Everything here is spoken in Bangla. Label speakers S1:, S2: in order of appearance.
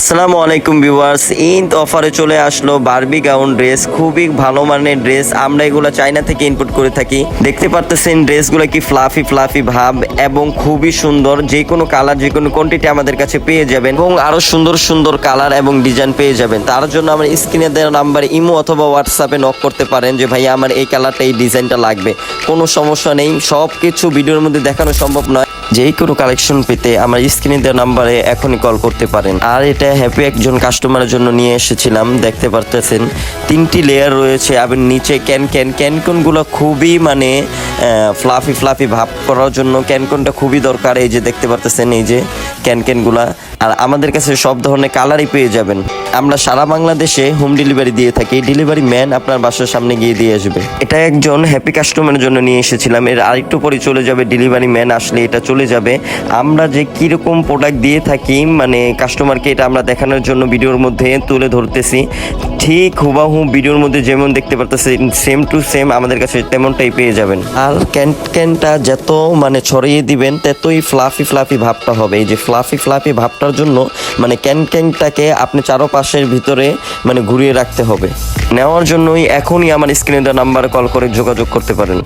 S1: আসসালামু আলাইকুম ভিউয়ার্স ঈদ অফারে চলে আসলো বারবি গাউন ড্রেস খুবই ভালো মানের ড্রেস আমরা এগুলো চায়না থেকে ইনপুট করে থাকি। দেখতে পারতেছেন ড্রেসগুলো কি ফ্লাফি ফ্লাফি ভাব এবং খুবই সুন্দর। যে কোনো কালার যে কোনো কোয়ান্টিটি আমাদের কাছে পেয়ে যাবেন এবং আরও সুন্দর সুন্দর কালার এবং ডিজাইন পেয়ে যাবেন। তার জন্য আমার স্ক্রিনে দেওয়া নাম্বার ইমো অথবা হোয়াটসঅ্যাপে নক করতে পারেন যে ভাই আমার এই কালারটা এই ডিজাইনটা লাগবে। কোনো সমস্যা নেই। সব কিছু ভিডিওর মধ্যে দেখানো সম্ভব নয়। যেই কোনো কালেকশন পেতে আমার স্ক্রিনে দেওয়া নাম্বারে এখনই কল করতে পারেন। আর এটা হ্যাপি একজন কাস্টমারের জন্য নিয়ে এসেছিলাম, দেখতে পারতেছেন। তিনটি লেয়ার রয়েছে আবার নিচে ক্যান ক্যান ক্যানকনগুলো খুবই মানে ফ্লাফি ফ্লাফি ভাব করার জন্য ক্যানকনটা খুবই দরকার। এই যে দেখতে পারতেছেন, এই যে ক্যান ক্যানগুলা আর আমাদের কাছে সব ধরনের কালারই পেয়ে যাবেন। আমরা সারা বাংলাদেশে হোম ডেলিভারি দিয়ে থাকি ডেলিভারি ম্যান আপনার বাসার সামনে গিয়ে দিয়ে আসবে। এটা একজন হ্যাপি কাস্টমারের জন্য নিয়ে এসেছিলাম, এর আরেকটু পরে চলে যাবে ডেলিভারি ম্যান আসলে এটা চলে যাবে। আমরা যে কীরকম প্রোডাক্ট দিয়ে থাকি মানে কাস্টমারকে এটা আমরা দেখানোর জন্য ভিডিওর মধ্যে তুলে ধরতেছি। ঠিক হুবাহু ভিডিওর মধ্যে যেমন দেখতে পারতেছেন সেম টু সেম আমাদের কাছে তেমনটাই পেয়ে যাবেন। আর ক্যান ক্যানটা যত মানে ছড়িয়ে দিবেন, ততই ফ্লাফি ফ্লাফি ভাবটা হবে। এই যে ফ্লাফি ফ্লাফি ফ্লাফি ভাবটার জন্য মানে ক্যান ক্যানটাকে আপনি চারোপাশের ভিতরে মানে ঘুরিয়ে রাখতে হবে। নেওয়ার জন্যই এখনই আমার স্ক্রিনে নাম্বারে কল করে যোগাযোগ করতে পারেন।